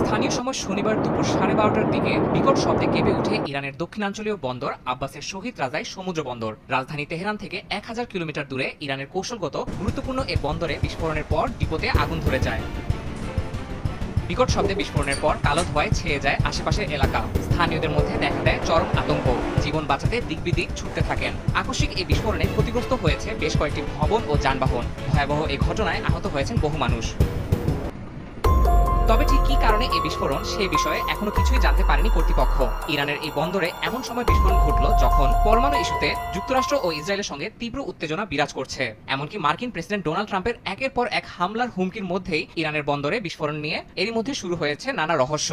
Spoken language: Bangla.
স্থানীয় সময় শনিবার দুপুর সাড়ে বারোটার দিকে বিকট শব্দে কেঁপে উঠে ইরানের দক্ষিণাঞ্চলীয় বন্দর, আব্বাসের শহীদ রাজাই সমুদ্র বন্দর। রাজধানী তেহরান থেকে এক হাজার কিলোমিটার দূরে ইরানের কৌশলগত, গুরুত্বপূর্ণ এ বন্দরে বিস্ফোরণের পর ডিপোতে আগুন ধরে যায়। বিকট শব্দে বিস্ফোরণের পর কালো ধোঁয়ায় ছেয়ে যায় আশেপাশের এলাকা। স্থানীয়দের মধ্যে দেখা দেয় চরম আতঙ্ক। জীবন বাঁচাতে দিকবিদিক ছুটতে থাকেন। আকস্মিক এই বিস্ফোরণে ক্ষতিগ্রস্ত হয়েছে বেশ কয়েকটি ভবন ও যানবাহন। ভয়াবহ এই ঘটনায় আহত হয়েছেন বহু মানুষ। তবে ঠিক কী এই বিস্ফোরণ সে বিষয়ে এখনও কিছুই জানতে পারেনি কর্তৃপক্ষ। ইরানের এই বন্দরে এমন সময় বিস্ফোরণ ঘটল যখন পরমাণু ইস্যুতে যুক্তরাষ্ট্র ও ইসরায়েলের সঙ্গে তীব্র উত্তেজনা বিরাজ করছে। এমনকি মার্কিন প্রেসিডেন্ট ডোনাল্ড ট্রাম্পের একের পর এক হামলার হুমকির মধ্যেই ইরানের বন্দরে বিস্ফোরণ নিয়ে এরই মধ্যে শুরু হয়েছে নানা রহস্য।